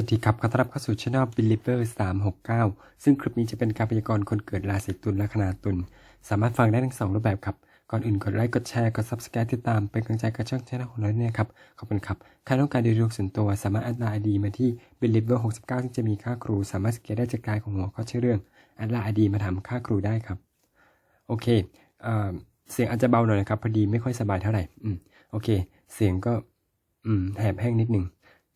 สวัสดีครับ ขอต้อนรับเข้าสู่ช่อง Believer 369 ซึ่งคลิปนี้จะเป็นการพยากรณ์คนเกิดราศีตุลและคนาตุล สามารถฟังได้ทั้งสองรูปแบบครับ ก่อนอื่นกดไลค์ กดแชร์ กด Subscribe ติดตามเป็นกำลังใจกับช่องช่องของเราด้วยครับ ขอบคุณครับ ใครต้องการดูดวงส่วนตัว สามารถแอดไลน์ดีมาที่ Believer 69ซึ่งจะมีค่าครู สามารถสแกนได้จากกายของหัวข้อชื่อเรื่องแอดไลน์ดีมาถามค่าครูได้ครับ โอเคเอ่อเสียงอาจจะเบาหน่อยนะครับ พอดีไม่ค่อยสบายเท่าไหร่ อืม โอเค เสียงก็ อืม แหบแห้งนิดหนึ่ง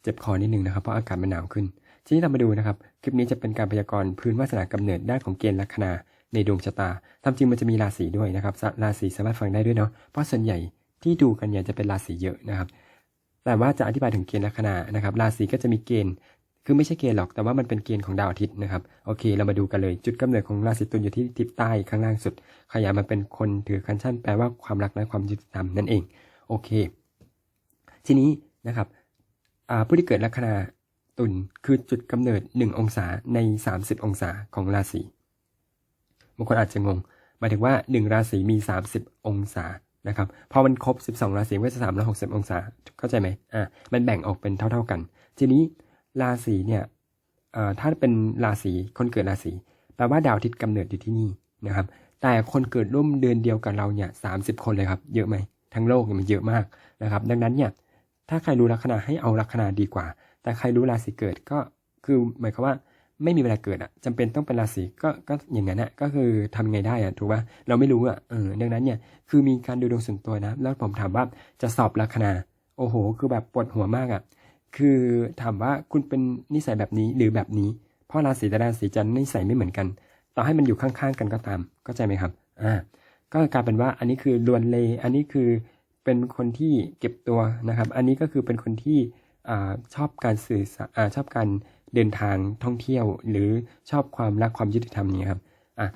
เจ็บคอนิดหนึ่งนะครับเพราะอากาศมันหนาวขึ้น ทีนี้เรามาดูนะครับ คลิปนี้จะเป็นการพยากรณ์พื้นวาสนากำเนิดด้านของเกณฑ์ลัคนาในดวงชะตาทำจริงมันจะมีราศีด้วยนะครับ ราศีสามารถฟังได้ด้วยเนาะ เพราะส่วนใหญ่ที่ดูกันเนี่ยจะเป็นราศีเยอะนะครับ แต่ว่าจะอธิบายถึงเกณฑ์ลัคนานะครับ ราศีก็จะมีเกณฑ์ คือไม่ใช่เกณฑ์หรอก แต่ว่ามันเป็นเกณฑ์ของดาวอาทิตย์นะครับ โอเค เรามาดูกันเลย จุดกำเนิดของราศีตุลอยู่ที่ทิศใต้ข้างล่างสุด ขยายมันเป็นคนถือคันชั่นแปลว่าความรักและความยุติธรรมนั่นเอง โอเค ทีนี้นะครับ ผู้ที่เกิดลัคนาตุลคือจุดกำเนิด 1 องศาใน 30 องศาของราศีบางคนอาจจะงงหมายถึงว่า 1 ราศีมี 30 องศานะครับพอมันครบ 12 ราศีก็จะ360 องศาเข้าใจไหมอ่ามันแบ่งออกเป็นเท่า ๆกัน ทีนี้ราศีเนี่ยถ้าเป็นราศีคนเกิดราศีแปลว่าดาวอาทิตย์กำเนิดอยู่ที่นี่นะครับ แต่คนเกิดร่วมเดือนเดียวกับเราเนี่ยสาคนเลยครับ เยอะไหมทั้งโลกเนี่ยมันเยอะมากนะครับ ดังนั้นเนี่ย ถ้าใครรู้ลัคนาให้เอาลัคนาดีกว่า แต่ใครรู้ราศีเกิดก็คือหมายความว่าไม่มีเวลาเกิดอะจำเป็นต้องเป็นราศีก็ก็อย่างนั้นอะก็คือทำไงได้อะถูกป่ะเราไม่รู้อะเออดังนั้นเนี่ยคือมีการดูดวงส่วนตัวนะ แล้วผมถามว่าจะสอบลัคนาโอ้โห คือแบบปวดหัวมากอะคือถามว่าคุณเป็นนิสัยแบบนี้หรือแบบนี้ เพราะราศีแต่ราศีจะนิสัยไม่เหมือนกัน ต่อให้มันอยู่ข้างๆกันก็ตามเข้าใจไหมครับอ่าก็กลายเป็นว่าอันนี้คือลวนเล อันนี้คือ เป็นคนที่เก็บตัวนะครับ อันนี้ก็คือเป็นคนที่ชอบการสื่อสารชอบการเดินทางท่องเที่ยว หรือชอบความรักความยุติธรรมนี่ครับอะ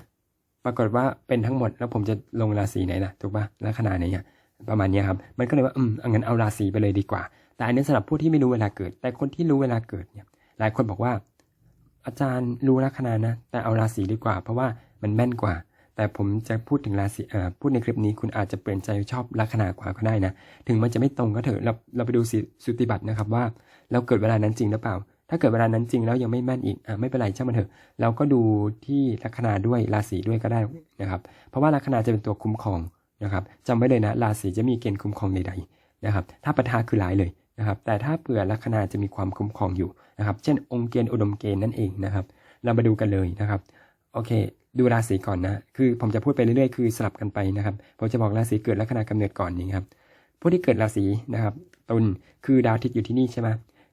ปรากฏว่าเป็นทั้งหมดแล้วผมจะลงราศีไหนล่ะถูกปะลัคนาไหนเนี่ยประมาณนี้ครับ มันก็เลยว่าอืมเอางั้นเอาราศีไปเลยดีกว่า แต่อันนี้สำหรับผู้ที่ไม่รู้เวลาเกิด แต่คนที่รู้เวลาเกิดเนี่ยหลายคนบอกว่า อาจารย์รู้ลัคนานะ แต่เอาราศีดีกว่า เพราะว่ามันแม่นกว่า แต่ผมจะพูดถึงราศีอ่าพูดในคลิปนี้คุณอาจจะเปลี่ยนใจชอบลัคนากว่าก็ได้นะ ถึงมันจะไม่ตรงก็เถอะเราเราไปดูสุติบัตรนะครับว่า เราเกิดเวลานั้นจริงหรือเปล่า ถ้าเกิดเวลานั้นจริงแล้วยังไม่แม่นอีกอ่าไม่เป็นไรช่างมันเถอะ เราก็ดูที่ลัคนาด้วยราศีด้วยก็ได้นะครับ เพราะว่าลัคนาจะเป็นตัวคุ้มครองนะครับจำไว้เลยนะราศีจะมีเกณฑ์คุ้มครองใดๆนะครับ ถ้าปะทาคือหลายเลยนะครับแต่ถ้าเผื่อลัคนาจะมีความคุ้มครองอยู่นะครับ เช่นองค์เกณฑ์อุดมเกณฑ์นั่นเองนะครับ เรามาดูกันเลยนะครับ โอเค ดูราศีก่อนนะ คือผมจะพูดไปเรื่อยๆ คือสลับกันไปนะครับ ผมจะบอกราศีเกิดลัคนากำเนิดก่อนนี้ครับ ผู้ที่เกิดราศีนะครับตุลคือดาวอาทิตย์อยู่ที่นี่ใช่ไหม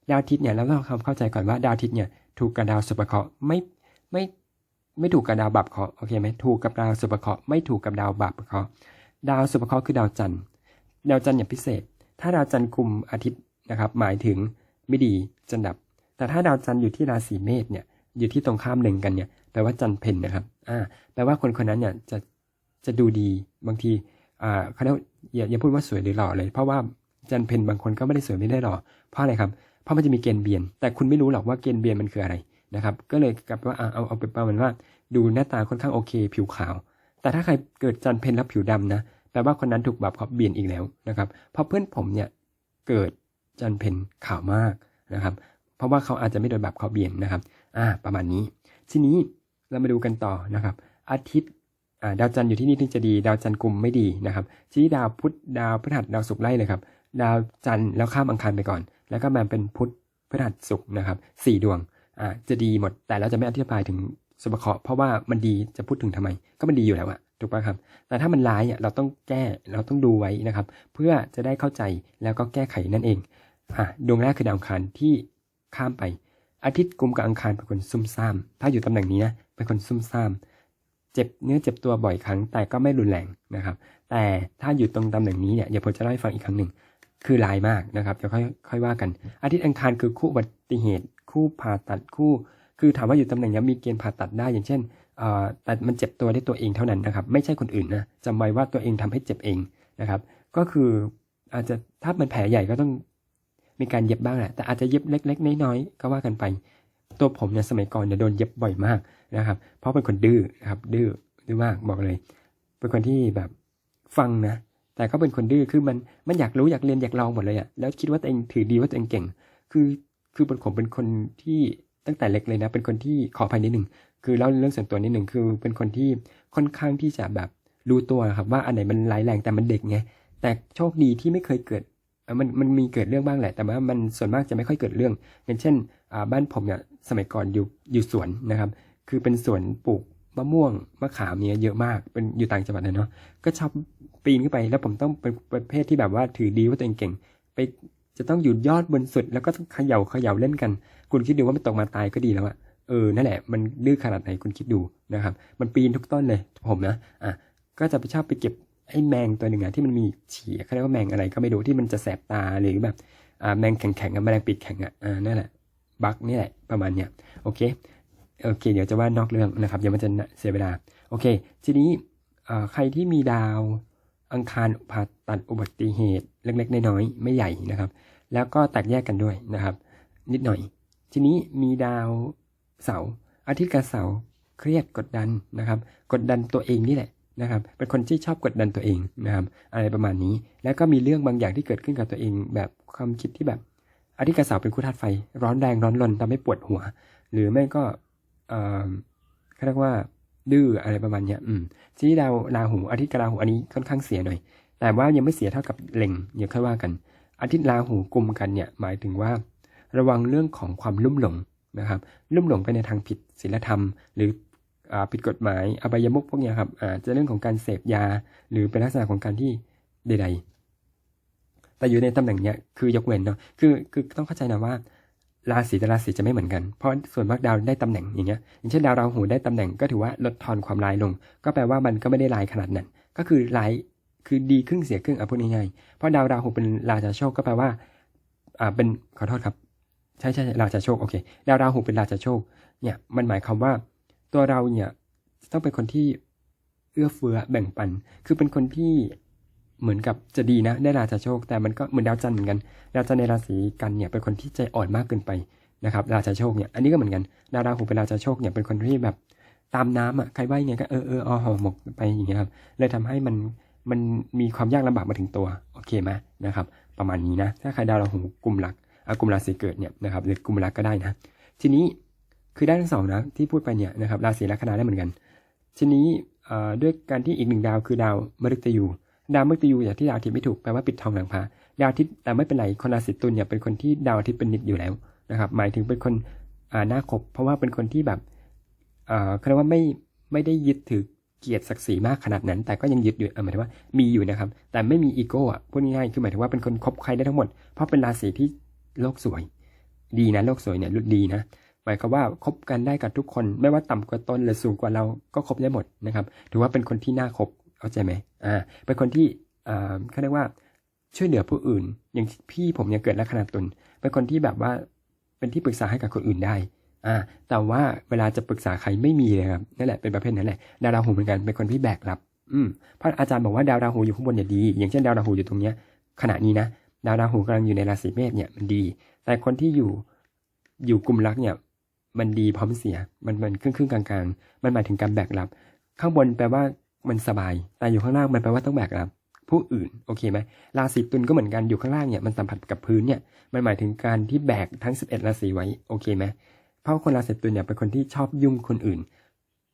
ดาวอาทิตย์เนี่ยเราต้องเข้าใจก่อนว่าดาวอาทิตย์เนี่ยถูกกับดาวสุภเคราะห์ไม่ไม่ไม่ถูกกับดาวบับเคราะห์โอเคไหมถูกกับดาวสุภเคราะห์ไม่ถูกกับดาวบับเคราะห์ดาวสุภเคราะห์คือดาวจันทร์ ดาวจันทร์อย่างพิเศษ ถ้าดาวจันทร์คุมอาทิตย์นะครับ หมายถึงไม่ดีจันดับ แต่ถ้าดาวจันทร์อยู่ที่ราศีเมษเนี่ย อยู่ที่ตรงข้ามหนึ่งกันเนี่ยแปลว่าจันเพนนะครับอ่าแปลว่าคนคนนั้นเนี่ยจะจะดูดีบางทีอ่าเขาเรียกอย่าอย่าพูดว่าสวยหรือหล่อเลย เพราะว่าจันเพนบางคนก็ไม่ได้สวยไม่ได้หล่อเพราะอะไรครับเพราะมันจะมีเกณฑ์เบียน แต่คุณไม่รู้หรอกว่าเกณฑ์เบียนมันคืออะไรนะครับก็เลยกลับว่าเอาเอาไปประมาณว่า ดูหน้าตาค่อนข้างโอเค ผิวขาว แต่ถ้าใครเกิดจันเพนแล้วผิวดำนะแปลว่าคนนั้นถูกแบบเขาเบียนอีกแล้วนะครับเพราะเพื่อนผมเนี่ยเกิดจันเพนขาวมากนะครับ เพราะว่าเขาอาจจะไม่โดนแบบเขาเบียนนะครับ อ่าประมาณนี้ ทีนี้เรามาดูกันต่อนะครับ อาทิตย์ดาวจันทร์อยู่ที่นี่ถึงจะดี ดาวจันทร์กลุ่มไม่ดีนะครับชี้ดาวพุธดาวพฤหัสดาวศุกร์ไล่เลยครับ ดาวจันทร์แล้วข้ามอังคารไปก่อน แล้วก็มาเป็นพุธพฤหัสศุกร์นะครับสี่ดวงอ่าจะดีหมด แต่เราจะไม่อธิบายถึงสุภเคราะห์เพราะว่ามันดีจะพูดถึงทำไม ก็มันดีอยู่แล้วอะถูกป่ะครับ แต่ถ้ามันร้ายอะเราต้องแก้เราต้องดูไว้นะครับ เพื่อจะได้เข้าใจแล้วก็แก้ไขนั่นเองอ่าดวงแรกคือดาวอังคารที่ข้ามไป อาทิตย์กุมกับอังคารเป็นคนซุ่มซ่าม ถ้าอยู่ตำแหน่งนี้นะเป็นคนซุ่มซ่าม เจ็บเนื้อเจ็บตัวบ่อยครั้ง แต่ก็ไม่รุนแรงนะครับ แต่ถ้าอยู่ตรงตำแหน่งนี้เนี่ยเดี๋ยวผมจะเล่าให้ฟังอีกครั้งหนึ่ง คือลายมากนะครับเดี๋ยวค่อยค่อยว่ากัน อาทิตย์อังคารคือคู่อุบัติเหตุ คู่ผ่าตัดคู่ คือถามว่าอยู่ตำแหน่งนี้มีเกณฑ์ผ่าตัดได้ อย่างเช่นแต่มันเจ็บตัวได้ตัวเองเท่านั้นนะครับ ไม่ใช่คนอื่นนะจำไว้ว่าตัวเองทำให้เจ็บเองนะครับ ก็คืออาจจะถ้ามันแผลใหญ่ก็ต้อง มีการเย็บบ้างแหละแต่อาจจะเย็บเล็ก ๆ น้อยๆก็ว่ากันไป ตัวผมเนี่ยสมัยก่อนเนี่ยโดนเย็บบ่อยมากนะครับ เพราะเป็นคนดื้อนะครับ ดื้อดื้อมากบอกเลย เป็นคนที่แบบฟังนะแต่ก็เป็นคนดื้อคือมันมันอยากรู้อยากเรียนอยากลองหมดเลยอะแล้วคิดว่าตัวเองถือดีว่าตัวเองเก่ง คือคือเป็นผมเป็นคนที่ตั้งแต่เล็กเลยนะ เป็นคนที่ขอภัยนิดหนึ่งคือเล่าเรื่องส่วนตัวนิดหนึ่งคือเป็นคนที่ค่อนข้างที่จะแบบรู้ตัวครับว่าอันไหนมันร้ายแรงแต่มันเด็กไงแต่โชคดีที่ไม่เคยเกิด มันมันมีเกิดเรื่องบ้างแหละ แต่ว่ามันส่วนมากจะไม่ค่อยเกิดเรื่อง อย่างเช่นบ้านผมเนี่ยสมัยก่อนอยู่อยู่สวนนะครับ คือเป็นสวนปลูกมะม่วงมะขามเนี่ยเยอะมากเป็นอยู่ต่างจังหวัดนะเนาะก็ชอบปีนขึ้นไปแล้วผมต้องเป็นประเภทที่แบบว่าถือดีว่าตัวเองเก่ง ไปจะต้องอยู่ยอดบนสุด แล้วก็เขย่าเขย่าเล่นกัน คุณคิดดูว่ามันตกมาตายก็ดีแล้วอะเออนั่นแหละมันดื้อขนาดไหนคุณคิดดูนะครับ มันปีนทุกต้นเลยผมนะอะก็จะไปชอบไปเก็บ ไอ้แมงตัวหนึ่งอะที่มันมีฉี่เขาเรียกว่าแมงอะไรก็ไม่รู้ที่มันจะแสบตาหรือแบบอ่าแมงแข็งๆอะแมลงปีกแข็งอะอ่านั่นแหละบักนี่แหละประมาณเนี้ยโอเคโอเค เดี๋ยวจะว่านอกเรื่องนะครับเดี๋ยวมันจะเสียเวลาโอเค ทีนี้ใครที่มีดาวอังคารผ่าตัดอุบัติเหตุเล็กๆน้อยๆไม่ใหญ่นะครับ แล้วก็แตกแยกกันด้วยนะครับ นิดหน่อย ทีนี้มีดาวเสาร์อาทิตย์กับเสาร์เครียดกดดันนะครับ กดดันตัวเองนี่แหละ นะครับ เป็นคนที่ชอบกดดันตัวเองนะครับ อะไรประมาณนี้ แล้วก็มีเรื่องบางอย่างที่เกิดขึ้นกับตัวเอง แบบความคิดที่แบบอาทิตย์กับเสาร์เป็นคู่ธาตุไฟ ร้อนแรงร้อนรนทำให้ปวดหัว หรือไม่ก็เอ่อเขาเรียกว่า ดื้ออะไรประมาณเนี้ย อืมทีนี้ดาวราหูอาทิตย์กับราหูอันนี้ค่อนข้างเสียหน่อย แต่ว่ายังไม่เสียเท่ากับเล็งเดี๋ยวค่อยว่ากัน อาทิตย์ราหูกลุ่มกันเนี่ย หมายถึงว่า ระวังเรื่องของความลุ่มหลงนะครับ ลุ่มหลงไปในทางผิดศีลธรรม หรือ ผิดกฎหมายอบายมุขพวกเนี้ยครับอาจจะเรื่องของการเสพยา หรือเป็นลักษณะของการที่ใด ๆ แต่อยู่ในตำแหน่งเนี้ยคือยกเว้นเนาะคือคือต้องเข้าใจนะว่าราศีแต่ราศีจะไม่เหมือนกัน เพราะส่วนมากดาวได้ตำแหน่งอย่างเงี้ย อย่างเช่นดาวราหูได้ตำแหน่งก็ถือว่าลดทอนความร้ายลง ก็แปลว่ามันก็ไม่ได้ร้ายขนาดนั้น ก็คือร้ายคือดีครึ่งเสียครึ่งอะพูดง่ายๆ เพราะดาวราหูเป็นราชาโชคก็แปลว่า อ่าเป็นขอโทษครับ ใช่ใช่ราชาโชคโอเค ดาวราหูเป็นราชาโชค เนี่ยมันหมายความว่า ตัวเราเนี่ยต้องเป็นคนที่เอื้อเฟื้อแบ่งปัน คือเป็นคนที่เหมือนกับจะดีนะ ได้ราชาโชค แต่มันก็เหมือนดาวจันทร์เหมือนกันดาวจันทร์ในราศีกันเนี่ยเป็นคนที่ใจอ่อนมากเกินไปนะครับราชาโชคเนี่ยอันนี้ก็เหมือนกันดาวราหูเป็นราชาโชคเนี่ยเป็นคนที่แบบตามน้ำอะใครว่ายังไงก็เออเอออห่อหมกไปอย่างเงี้ยครับเลยทำให้มันมันมีความยากลำบากมาถึงตัวโอเคไหมนะครับ ประมาณนี้นะ ถ้าใครดาวราหูกลุ่มหลักอะกลุ่มราศีเกิดเนี่ยนะครับหรือกลุ่มหลักก็ได้นะ ทีนี้ คือได้ทั้งสองนะที่พูดไปเนี่ยนะครับราศีลัคนาได้เหมือนกัน ทีนี้ด้วยการที่อีกหนึ่งดาวคือดาวมฤตยูดาวมฤตยูอย่างที่ดาวอาทิตย์ไม่ถูกแปลว่าปิดทองหลังพระดาวอาทิตย์แต่ไม่เป็นไรคนราศีตุลเนี่ยเป็นคนที่ดาวอาทิตย์เป็นนิดอยู่แล้วนะครับ หมายถึงเป็นคนอ่าหน้าคบเพราะว่าเป็นคนที่แบบเขาเรียกว่าไม่ไม่ได้ยึดถือเกียรติศักดิ์ศรีมากขนาดนั้น แต่ก็ยังยึดอยู่หมายถึงว่ามีอยู่นะครับ แต่ไม่มีอีโก้อะพูดง่ายๆคือหมายถึงว่าเป็นคนคบใครได้ทั้งหมด เพราะเป็นราศีที่โลกสวย ดีนะโลกสวยเนี่ยรุ่นดีนะ หมายความว่าคบกันได้กับทุกคน ไม่ว่าต่ำกว่าตนหรือสูงกว่าเราก็คบได้หมดนะครับ ถือว่าเป็นคนที่น่าคบเข้าใจไหมอ่า เป็นคนที่อ่าเขาเรียกว่าช่วยเหลือผู้อื่น อย่างพี่ผมเนี่ยเกิดลัคนาตุลเป็นคนที่แบบว่าเป็นที่ปรึกษาให้กับคนอื่นได้อ่าแต่ว่าเวลาจะปรึกษาใครไม่มีเลยครับนั่นแหละเป็นประเภทนั้นแหละดาวราหูเหมือนกันเป็นคนที่แบกรับ อืมเพราะอาจารย์บอกว่าดาวราหูอยู่ข้างบนเนี่ยดี อย่างเช่นดาวราหูอยู่ตรงเนี้ยขณะนี้นะดาวราหูกำลังอยู่ในราศีเมษเนี่ยมันดี แต่คนที่อยู่อยู่กลุ่มรักเนี่ย มันดีพร้อมเสีย มันมันครึ่งครึ่งๆกลางๆมันหมายถึงการแบกรับ ข้างบนแปลว่ามันสบาย แต่อยู่ข้างล่างมันแปลว่าต้องแบกรับ ผู้อื่นโอเคไหมราศีตุลก็เหมือนกันอยู่ข้างล่างเนี่ยมันสัมผัสกับพื้นเนี่ยมันหมายถึงการที่แบกทั้ง 11 ราศีไว้โอเคไหมเพราะคนราศีตุลเนี่ยเป็นคนที่ชอบยุ่งคนอื่น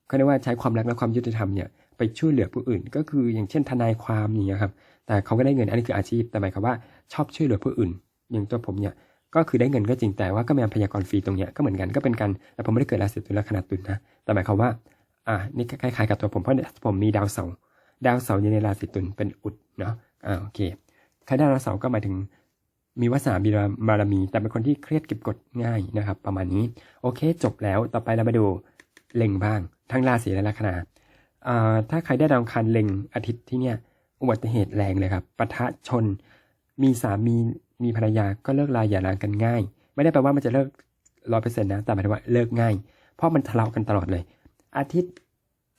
เขาเรียกว่าใช้ความรักและความยุติธรรมเนี่ยไปช่วยเหลือผู้อื่น ก็คืออย่างเช่นทนายความอย่างเงี้ยครับแต่เขาก็ได้เงินอันนี้คืออาชีพแต่หมายความว่าชอบช่วยเหลือผู้อื่น อย่างตัวผมเนี่ย ก็คือได้เงินก็จริงแต่ว่าก็มีพยากรฟรีตรงเนี้ยก็เหมือนกันก็เป็นการแต่ผมไม่ได้เกิดราศีตุลและขนาดตุลนะแต่หมายความว่าอ่านี่คล้ายๆกับตัวผมเพราะผมมีดาวเสาร์ดาวเสาร์อยู่ในราศีตุลเป็นอุดเนาะอ่าโอเคใครได้ดาวเสาร์ก็หมายถึงมีวาสนาบิบารมี แต่เป็นคนที่เครียดเก็บกดง่ายนะครับ ประมาณนี้โอเค จบแล้วต่อไปเรามาดูเล็งบ้าง ทั้งราศีและลัคนาอ่าถ้าใครได้ดาวอังคารเล็งอาทิตย์ที่เนี่ยอุบัติเหตุแรงเลยครับปะทะชน มีสามี มีภรรยาก็เลิกลาอย่าร้างกันง่าย ไม่ได้แปลว่ามันจะเลิกร้อยเปอร์เซ็นต์นะ แต่หมายถึงว่าเลิกง่าย เพราะมันทะเลาะกันตลอดเลย อาทิตย์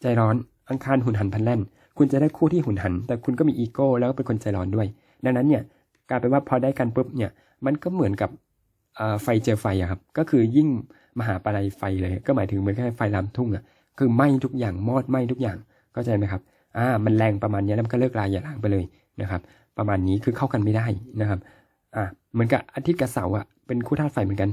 ใจร้อนอังคารหุนหันพันแล่น คุณจะได้คู่ที่หุนหัน แต่คุณก็มีอีโก้แล้วก็เป็นคนใจร้อนด้วย ดังนั้นเนี่ยกลายเป็นว่าพอได้กันปุ๊บเนี่ยมันก็เหมือนกับไฟเจอไฟอะครับก็คือยิ่งมหาปลายไฟเลย ก็หมายถึงเหมือนแค่ไฟลามทุ่งอะคือไหม้ทุกอย่างมอดไหม้ทุกอย่างเข้าใจไหมครับอ่ามันแรงประมาณนี้แล้วมันก็เลิกลาอย่าร้างไปเลยนะครับ ประมาณนี้คือเข้ากันไม่ได้นะครับ อะเหมือนกับอาทิตย์กับเสาร์อะเป็นคู่ธาตุไฟเหมือนกัน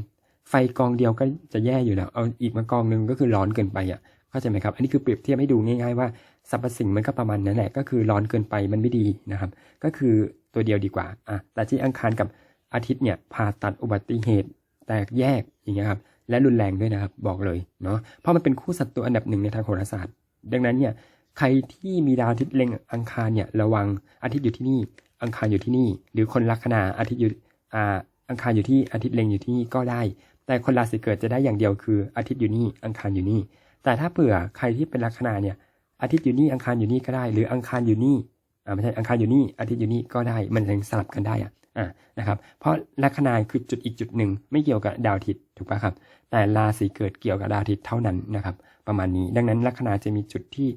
ไฟกองเดียวก็จะแย่อยู่แล้วเอาอีกมากองหนึ่งก็คือร้อนเกินไปอะเข้าใจไหมครับ อันนี้คือเปรียบเทียบให้ดูง่ายๆว่าสรรพสิ่งมันก็ประมาณนั้นแหละก็คือร้อนเกินไปมันไม่ดีนะครับ ก็คือตัวเดียวดีกว่าอะแต่ที่อังคารกับอาทิตย์เนี่ยผ่าตัดอุบัติเหตุ แตกแยกอย่างเงี้ยครับและรุนแรงด้วยนะครับบอกเลยเนาะเพราะมันเป็นคู่ศัตรูอันดับหนึ่งในทางโหราศาสตร์ ดังนั้นเนี่ยใครที่มีดาวอาทิตย์เล็งอังคารเนี่ยระวังอาทิตย์อยู่ที่นี่ อังคารอยู่ที่นี่ หรือคนลัคนาอาทิตย์อยู่อ่าอังคารอยู่ที่อาทิตย์เล็งอยู่ที่นี่ก็ได้ แต่คนราศีเกิดจะได้อย่างเดียวคืออาทิตย์อยู่นี่อังคารอยู่นี่ แต่ถ้าเผื่อใครที่เป็นลัคนาเนี่ยอาทิตย์อยู่นี่อังคารอยู่นี่ก็ได้ หรืออังคารอยู่นี่อ่าไม่ใช่อังคารอยู่นี่อาทิตย์อยู่นี่ก็ได้ มันยังสลับกันได้อะอ่านะครับเพราะลัคนาคือจุดอีกจุดหนึ่งไม่เกี่ยวกับดาวอาทิตย์ถูกปะครับ แต่ราศีเกิดเกี่ยวกับดาวอาทิตย์เท่านั้นนะครับ ประมาณนี้ดังนั้นลัคนาจะมีจุดที่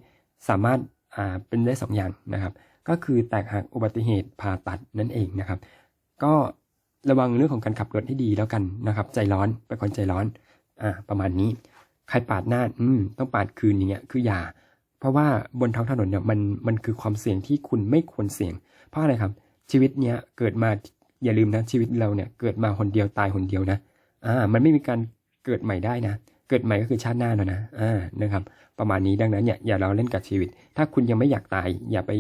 สามารถอ่าเป็นได้สองอย่างนะครับ ก็คือแตกหักอุบัติเหตุผ่าตัดนั่นเองนะครับ ก็ระวังเรื่องของการขับรถให้ดีแล้วกันนะครับ ใจร้อนเป็นคนใจร้อนอ่าประมาณนี้ ใครปาดหน้าอืมต้องปาดคืนอย่างเงี้ยคืออย่า เพราะว่าบนท้องถนนเนี่ยมันมันคือความเสี่ยงที่คุณไม่ควรเสี่ยง เพราะอะไรครับ ชีวิตเนี้ยเกิดมาอย่าลืมนะชีวิตเราเนี่ยเกิดมาคนเดียวตายคนเดียวนะอ่ามันไม่มีการเกิดใหม่ได้นะเกิดใหม่ก็คือชาติหน้าแล้วนะอ่านะครับ ประมาณนี้ดังนั้นเนี่ยอย่าเราเล่นกับชีวิต ถ้าคุณยังไม่อยากตาย อย่าไป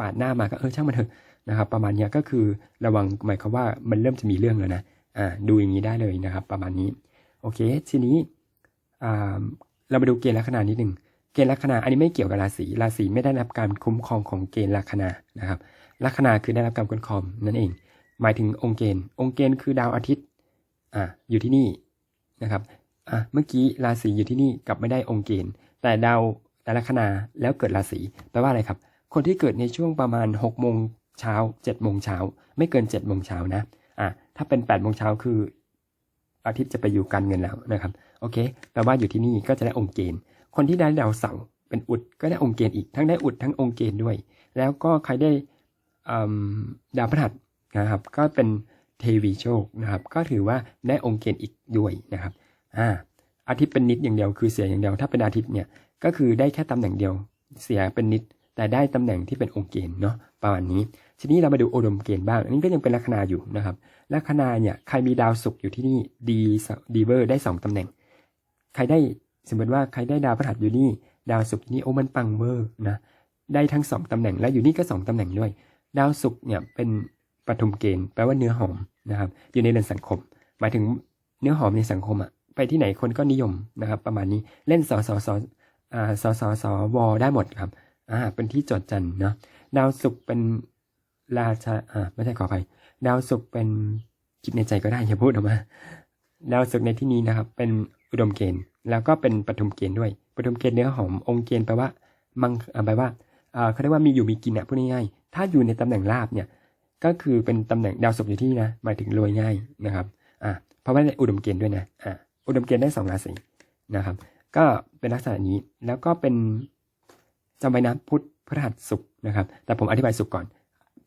ปาดหน้ามาก็เออช่างมันเถอะนะครับ ประมาณนี้ก็คือระวังหมายความว่ามันเริ่มจะมีเรื่องแล้วนะอ่าดูอย่างนี้ได้เลยนะครับ ประมาณนี้โอเค ทีนี้อ่าเรามาดูเกณฑ์ลัคนานิดหนึ่งเกณฑ์ลัคนาอันนี้ไม่เกี่ยวกับราศีราศีไม่ได้รับการคุ้มครองของเกณฑ์ลัคนานะครับลัคนาคือได้รับการคุ้มครองนั่นเอง หมายถึงองค์เกณฑ์องค์เกณฑ์คือดาวอาทิตย์อ่าอยู่ที่นี่นะครับอะเมื่อกี้ราศีอยู่ที่นี่กลับไม่ได้องค์เกณฑ์แต่ดาวแต่ลัคนาแล้วเกิดราศีแปลว่าอะไรครับ คนที่เกิดในช่วงประมาณ6กโมงเช้า7จ็ดโมงเช้าไม่เกิน7จ็ดโมงเช้านะอะถ้าเป็น8ปดโมงเช้าคือ อาทิตย์จะไปอยู่การเงินแล้วนะครับโอเคแปลว่าอยู่ที่นี่ก็จะได้องค์เกณฑ์ คนที่ได้ดาวเสาร์เป็นอุดก็ได้องค์เกณฑ์อีกทั้งได้อุดทั้งองค์เกณฑ์ด้วย แล้วก็ใครได้ดาวพฤหัสนะครับก็เป็นเทวีโชคนะครับก็ถือว่าได้องค์เกณฑ์อีกด้วยนะครับอ่าอาทิตย์เป็นนิดอย่างเดียวคือเสียอย่างเดียวถ้าเป็นอาทิตย์เนี่ยก็คือได้แค่ตำแหน่งเดียว เสียเป็นนิด แต่ได้ตำแหน่งที่เป็นองค์เกณฑ์เนาะประมาณนี้ ทีนี้เรามาดูอุดมเกณฑ์บ้าง อันนี้ก็ยังเป็นลัคนาอยู่นะครับลัคนาเนี่ยใครมีดาวศุกร์อยู่ที่นี่ดีดีเวอร์ได้สองตำแหน่ง ใครได้สมมติว่าใครได้ดาวพฤหัสอยู่นี่ดาวศุกร์อยู่นี่โอ้มันปังเวอร์นะได้ทั้งสองตำแหน่งและอยู่นี่ก็สองตำแหน่งด้วย ดาวศุกร์เนี่ยเป็นปฐมเกณฑ์แปลว่าเนื้อหอมนะครับอยู่ในเรือนสังคม หมายถึงเนื้อหอมในสังคมอะไปที่ไหนคนก็นิยมนะครับ ประมาณนี้เล่นสสสอ่าสอสสวได้หมดครับ อ่า เป็นที่จดจันเนาะดาวศุกร์เป็นราชาอ่าไม่ใช่ขออภัยดาวศุกร์เป็นคิดในใจก็ได้อย่าพูดออกมาดาวศุกร์ในที่นี้นะครับ เป็นอุดมเกณฑ์ แล้วก็เป็นปฐมเกณฑ์ด้วยปฐมเกณฑ์เนื้อหอมองค์เกณฑ์แปลว่า มังอ่าแปลว่าอ่าเขาเรียกว่ามีอยู่มีกินอะพูดง่ายๆถ้าอยู่ในตำแหน่งลาบเนี่ย ก็คือเป็นตำแหน่งดาวศุกร์อยู่ที่นะหมายถึงรวยง่ายนะครับอ่าเพราะว่าได้อุดมเกณฑ์ด้วยนะอ่าอุดมเกณฑ์ได้สองราศีนะครับ ก็เป็นลักษณะนี้แล้วก็เป็น จำไว้นะพุธพฤหัสศุกร์นะครับ แต่ผมอธิบายศุกร์ก่อน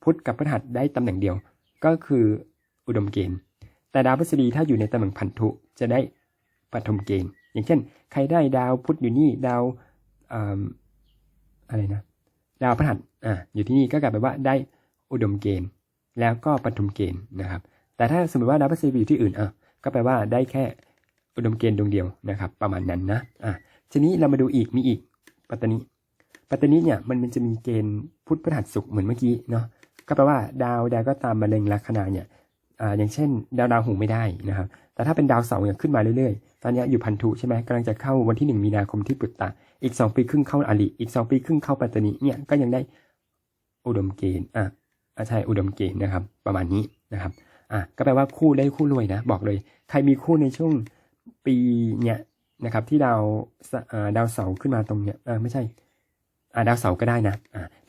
พุธกับพฤหัสได้ตำแหน่งเดียว ก็คืออุดมเกณฑ์ แต่ดาวพฤษฎีถ้าอยู่ในตำแหน่งพันธุจะได้ปฐมเกณฑ์ อย่างเช่น ใครได้ดาวพุธอยู่นี่ดาวอะไรนะดาวพฤหัสอ่าอยู่ที่นี่ก็กลายเป็นว่าได้อุดมเกณฑ์ แล้วก็ปฐมเกณฑ์นะครับ แต่ถ้าสมมติว่าดาวพฤษฎีอยู่ที่อื่นอะก็แปลว่าได้แค่อุดมเกณฑ์ดวงเดียวนะครับ ประมาณนั้นนะอะทีนี้เรามาดูอีกมีอีกปัตตานี ปัตตานีเนี่ยมันมันจะมีเกณฑ์พุทธพฤหัสศุกร์เหมือนเมื่อกี้เนาะก็แปลว่าดาวใดก็ตามมาเล็งลัคนาเนี่ยอ่าอย่างเช่น ดาวดาวหูไม่ได้นะครับแต่ถ้าเป็นดาวเสาร์เนี่ยขึ้นมาเรื่อยๆ ตอนนี้อยู่พันธุใช่ไหมกำลังจะเข้าวันที่หนึ่งมีนาคมที่ปุตตะอีกสองปีครึ่งเข้าอาลีอีกสองปีครึ่งเข้าปัตตานีเนี่ยก็ยังได้อุดมเกณฑ์อะอะใช่อุดมเกณฑ์นะครับ ประมาณนี้นะครับอะก็แปลว่าคู่ได้คู่รวยนะ บอกเลย ใครมีคู่ในช่วงปีเนี่ยนะครับที่ดาวดาวเสาร์ขึ้นมาตรงเนี้ยอ่าไม่ใช่ ดาวเสาร์ก็ได้นะ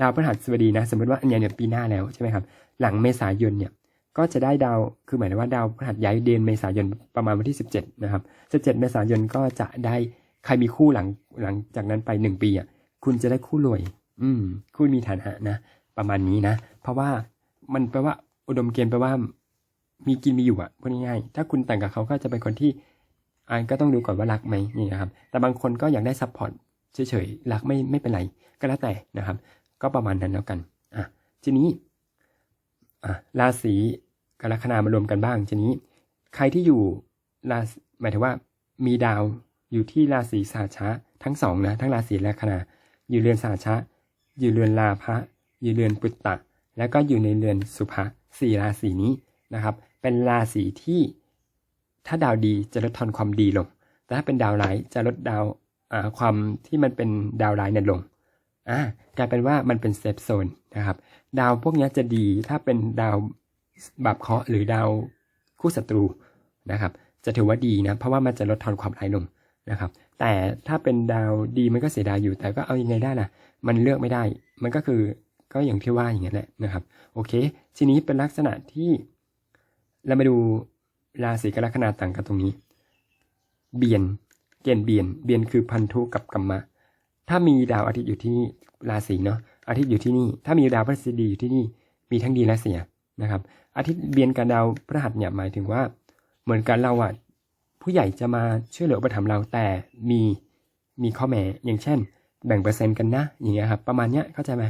ดาวพฤหัสบดีนะ สมมติว่าอันเนี้ยเนี่ยปีหน้าแล้วใช่ไหมครับ หลังเมษายนเนี่ยก็จะได้ดาว คือหมายถึงว่าดาวพฤหัสย้ายเดือนเมษายนประมาณวันที่ 17 นะครับ 17 เมษายนก็จะได้ใครมีคู่หลังหลังจากนั้นไปหนึ่งปีอะ คุณจะได้คู่รวย อืม คู่มีฐานะนะ ประมาณนี้นะ เพราะว่ามันแปลว่าอุดมเกณฑ์แปลว่า มีกินมีอยู่อะพูดง่ายๆ ถ้าคุณแต่งกับเขาก็จะเป็นคนที่อ่าก็ต้องดูก่อนว่ารักไหมนี่นะครับ แต่บางคนก็อยากได้ซัพพอร์ต เฉยๆรักไม่ไม่เป็นไรก็แล้วแต่นะครับ ก็ประมาณนั้นแล้วกันอะทีนี้อะราศีกับลัคนามารวมกันบ้างทีนี้ ใครที่อยู่ราศีหมายถึงว่ามีดาวอยู่ที่ราศีสาชะทั้งสองนะทั้งราศีและคณาอยู่เรือนสาชะ อยู่เรือนลาภะอยู่เรือนปุตตะ แล้วก็อยู่ในเรือนสุภะสี่ราศีนี้นะครับ เป็นราศีที่ถ้าดาวดีจะลดทอนความดีลง แต่ถ้าเป็นดาวร้ายจะลดดาว ความที่มันเป็นดาวร้ายเนี่ยลงอ่ากลายเป็นว่ามันเป็นเซฟโซนนะครับ ดาวพวกนี้จะดีถ้าเป็นดาวบาปเคราะห์หรือดาวคู่ศัตรูนะครับ จะถือว่าดีนะเพราะว่ามันจะลดทอนความร้ายลงนะครับ แต่ถ้าเป็นดาวดีมันก็เสียดายอยู่ แต่ก็เอาอยังไงได้ล่ะ มันเลือกไม่ได้ มันก็คือก็อย่างที่ว่าอย่างนี้นแหละนะครับ โอเค ทีนี้เป็นลักษณะที่เรามาดูราศีกรกฎาต่างกันตรงนี้ เบียน เกณฑ์เบียน เบียนคือพันธุกับกัมมะ ถ้ามีดาวอาทิตย์อยู่ที่นี่ราศีเนาะ อาทิตย์อยู่ที่นี่ ถ้ามีดาวพฤหัสบดีอยู่ที่นี่ มีทั้งดีและเสียนะครับ อาทิตย์เบียนกับดาวพฤหัสเนี่ยหมายถึงว่า เหมือนกันเราอะผู้ใหญ่จะมาช่วยเหลืออุปถัมภ์เราแต่มีมีข้อแม้อย่างเช่น แบ่งเปอร์เซ็นต์กันนะ อย่างเงี้ยครับ ประมาณเนี้ยเข้าใจไหม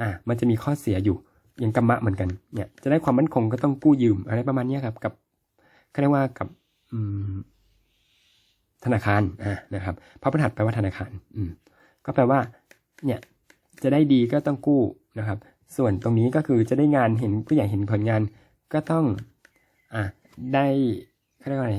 อ่า มันจะมีข้อเสียอยู่อย่างกัมมะเหมือนกันเนี่ยจะได้ความมั่นคงก็ต้องกู้ยืมอะไรประมาณเนี้ยครับกับเขาเรียกว่ากับอืม ธนาคารนะครับเพราะพฤหัสแปลว่าธนาคารอืมก็แปลว่าเนี่ยจะได้ดีก็ต้องกู้นะครับ ส่วนตรงนี้ก็คือจะได้งานเห็นผู้ใหญ่เห็นผลงานก็ต้องอ่าได้เขาเรียกว่าอะไร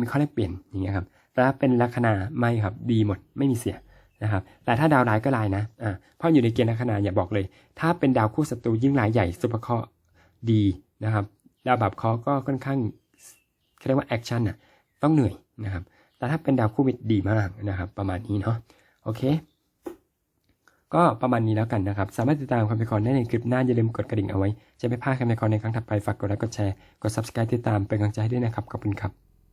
มีข้อแลกเปลี่ยนอย่างเงี้ยครับแต่ถ้าเป็นลัคนาไม่ครับดีหมดไม่มีเสียนะครับแต่ถ้าดาวร้ายก็ร้ายนะอ่าเพราะอยู่ในเกณฑ์ลัคนาอย่าบอกเลย ถ้าเป็นดาวคู่ศัตรูยิ่งร้ายใหญ่สุภเคราะห์ดีนะครับดาวบาปเคราะห์ก็ค่อนข้างเขาเรียกว่าแอคชั่นอะต้องเหนื่อยนะครับ แต่ถ้าเป็นดาวคู่มิตรดีมากนะครับ ประมาณนี้เนาะโอเค ก็ประมาณนี้แล้วกันนะครับ สามารถติดตามคอมเมนคอนได้ในคลิปหน้าอย่าลืมกดกระดิ่งเอาไว้ จะไม่พลาดคำเมนคอนในครั้งถัดไปฝากกดไลค์กดแชร์กด subscribe ติดตามเป็นกำลังใจให้ด้วยนะครับขอบคุณครับ